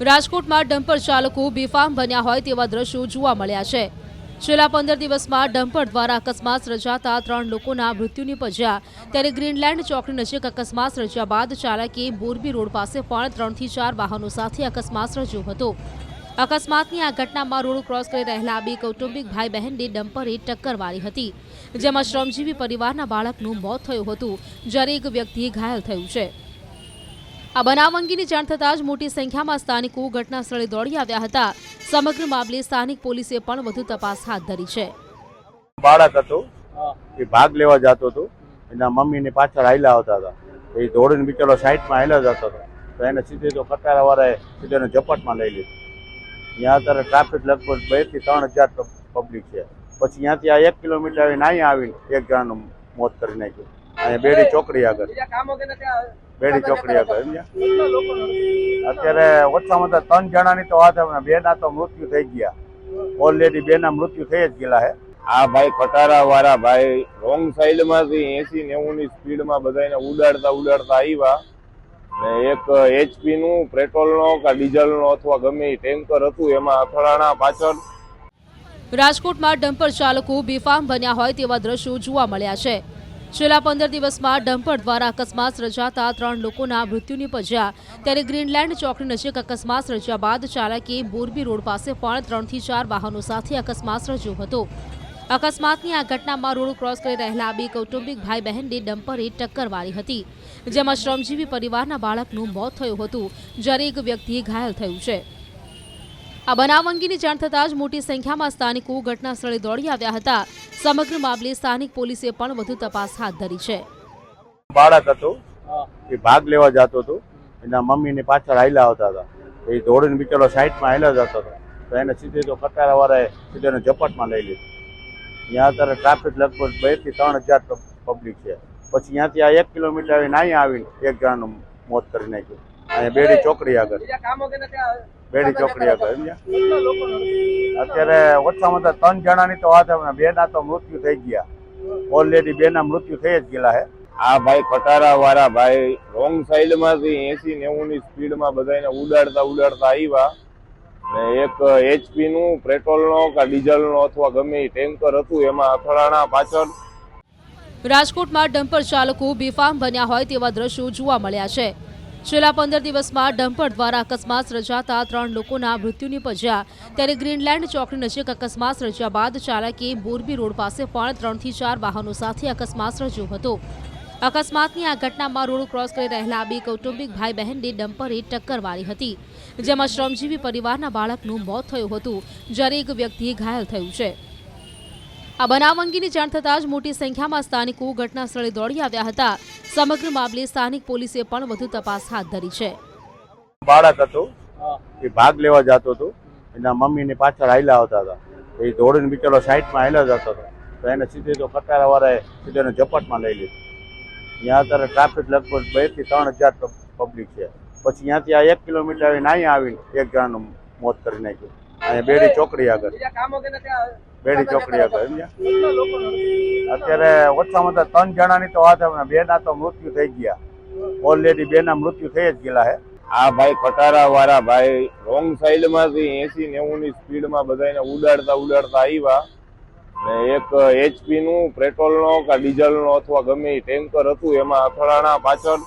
રાજકોટમાં ડમ્પર ચાલકો બેફામ બન્યા હોય તેવા દ્રશ્યો જોવા મળ્યા છે. છેલ્લા પંદર દિવસમાં ડમ્પર દ્વારા અકસ્માત સર્જાતા ત્રણ લોકોના મૃત્યુ નિપજ્યા. ત્યારે ગ્રીનલેન્ડ ચોકડી નજીક અકસ્માત સર્જ્યા બાદ ચાલકે મોરબી રોડ પાસે પણ ત્રણથી ચાર વાહનો સાથે અકસ્માત સર્જ્યો હતો. અકસ્માતની આ ઘટનામાં રોડ ક્રોસ કરી રહેલા બે કૌટુંબિક ભાઈ બહેનને ડમ્પરે ટક્કર મારી હતી. જેમાં શ્રમજીવી પરિવારના બાળકનું મોત થયું હતું, જ્યારે એક વ્યક્તિ ઘાયલ થયું છે. આ બનાવ અંગેની જાણ થતાં જ મોટી સંખ્યામાં સ્થાનિકો ઘટના સ્થળે દોડી આવ્યા હતા. સમગ્ર મામલે સ્થાનિક પોલીસે પણ વધુ તપાસ હાથ ધરી છે. બાળક હતું. એ ભાગ લેવા જતો હતો. એના મમ્મીને પાછળ હાલ્યા આવતા હતા. એ દોડીને બિચારો સાઈડમાં હાલ્યો જતો હતો. તો એને સીધે તો ખટારાવાળાએ સીધે એને ઝપટમાં લઈ લીધું. ત્યાં અત્યારે ટ્રાફિક લગભગ બેથી ત્રણ હજાર પબ્લિક છે. પછી ત્યાંથી આ એક કિલોમીટર આવીને અહીંયા આવીને એક જણાનું મોત કરી નાખ્યું. અને બેડી ચોકડી આગળ. બેડી ચોકડી આગળ સમજ્યા અત્યારે ઓછામાં ઓછા ત્રણ જણાની તો વાત બે બેના તો મૃત્યુ થઈ ગયા. ઓલરેડી બેના મૃત્યુ થઈ જ ગયેલા હે. આ ભાઈ ખટારા વાળા ભાઈ રોંગ સાઈડમાંથી એસી નેવું ની સ્પીડમાં બધાને ઉડાડતા ઉડાડતા આવ્યા ને એક એચપી નું પેટ્રોલ નો કે ડીઝલ નો અથવા ગમે એ ટેન્કર હતું એમાં અથડાણા પાછળ. રાજકોટમાં ડમ્પર ચાલકો બેફામ બન્યા હોય તેવા દ્રશ્યો જોવા મળ્યા છે. છેલ્લા પંદર દિવસમાં ડમ્પર દ્વારા અકસ્માત સર્જાતા ત્રણ લોકોના મૃત્યુ નિપજ્યા. ત્યારે ગ્રીનલેન્ડ ચોકડી નજીક અકસ્માત સર્જ્યા બાદ ચાલકે બોરબી રોડ પાસે પણ ત્રણથી ચાર વાહનો સાથે અકસ્માત સર્જ્યો હતો. અકસ્માતની આ ઘટનામાં રોડ ક્રોસ કરી રહેલા બે કૌટુંબિક ભાઈ બહેનને ડમ્પરે ટક્કર મારી હતી, જેમાં શ્રમજીવી પરિવારના બાળકનું મોત થયું હતું, જ્યારે એક વ્યક્તિ ઘાયલ થયું છે. આ બનાવ અંગેની જાણ થતાં જ મોટી સંખ્યામાં સ્થાનિકો ઘટના સ્થળે દોડી આવ્યા હતા. સમગ્ર મામલે સ્થાનિક પોલીસે પણ વધુ તપાસ હાથ ધરી છે. બાળક હતું. એ ભાગ લેવા જતો હતો. એના મમ્મીને પાછળ હાલ્યા આવતા હતા. એ દોડીને બિચારો સાઈડમાં હાલ્યો જતો હતો. તો એને સીધે તો ખટારાવાળાએ સીધો એને ઝપટમાં લઈ લીધું. ત્યાં અત્યારે ટ્રાફિક લગભગ બેથી ત્રણ હજાર પબ્લિક છે. પછી ત્યાંથી આ એક કિલોમીટર આવીને અહીંયા આવીને એક જણાનું મોત કરી નાખ્યું. અહીંયા બેડી ચોકડી આગળ. બેડી ચોકડી આગળ સમજ્યા? અત્યારે ઓછામાં ઓછા ત્રણ જણાની તો વાત બે બેના તો મૃત્યુ થઈ ગયા. ઓલરેડી બેના મૃત્યુ થઈ જ ગયેલા હે આ ભાઈ ખટારા વાળા ભાઈ રોંગ સાઈડમાંથી એસી નેવું ની સ્પીડમાં બધાને ઉડાડતા ઉડાડતા આવ્યા ને એક એચપી નું પેટ્રોલ નો કે ડીઝલ નો અથવા ગમે એ ટેન્કર હતું એમાં અથડાણા પાછળ. રાજકોટમાં ડમ્પર ચાલકો બેફામ બન્યા હોય તેવા દ્રશ્યો જોવા મળ્યા છે. છેલ્લા પંદર દિવસમાં ડમ્પર દ્વારા અકસ્માત સર્જાતા ત્રણ લોકોના મૃત્યુ નિપજ્યા ત્યારે ગ્રીનલેન્ડ ચોકડી નજીક અકસ્માત સર્જ્યા બાદ ચાલકે મોરબી રોડ પાસે પણ ત્રણથી ચાર વાહનો સાથે અકસ્માત સર્જ્યો હતો. અકસ્માતની આ ઘટનામાં રોડ ક્રોસ કરી રહેલા બે કૌટુંબિક ભાઈ બહેનને ડમ્પરે ટક્કર મારી હતી, જેમાં શ્રમજીવી પરિવારના બાળકનું મોત થયું હતું, જ્યારે એક વ્યક્તિ ઘાયલ થયું છે. આ બનાવ અંગેની જાણ થતાં જ મોટી સંખ્યામાં સ્થાનિકો ઘટના સ્થળે દોડી આવ્યા હતા. સમગ્ર મામલે સ્થાનિક પોલીસે પણ વધુ તપાસ હાથ ધરી છે. બાળક હતું. એ ભાગ લેવા જતો હતો. એના મમ્મીને પાછળ હાલ્યા આવતા હતા. એ દોડીને બિચારો સાઈડમાં હાલ્યો જતો હતો. તો એને સીધે તો ખટારાવાળાએ સીધે એને ઝપટમાં લઈ લીધું. ત્યાં અત્યારે ટ્રાફિક લગભગ બેથી ત્રણ હજાર પબ્લિક છે. પછી ત્યાંથી આ એક કિલોમીટર આવીને અહીંયા આવીને એક જણાનું મોત કરી નાખ્યું. અહીંયા બેડી ચોકડી આગળ. બેડી ચોકડી આગળ સમજ્યા અત્યારે ઓછામાં ઓછા ત્રણ જણાની તો વાત આવે બેના તો મૃત્યુ થઈ ગયા. ઓલરેડી બેના મૃત્યુ થઈ જ ગયેલા હે. આ ભાઈ ખટારા વાળા ભાઈ રોંગ સાઈડમાંથી એસી નેવું ની સ્પીડમાં બધાને ઉડાડતા ઉડાડતા આવ્યા ને એક એચપી નું પેટ્રોલ નો કે ડીઝલ નો અથવા ગમે એ ટેન્કર હતું એમાં અથડાણા પાછળ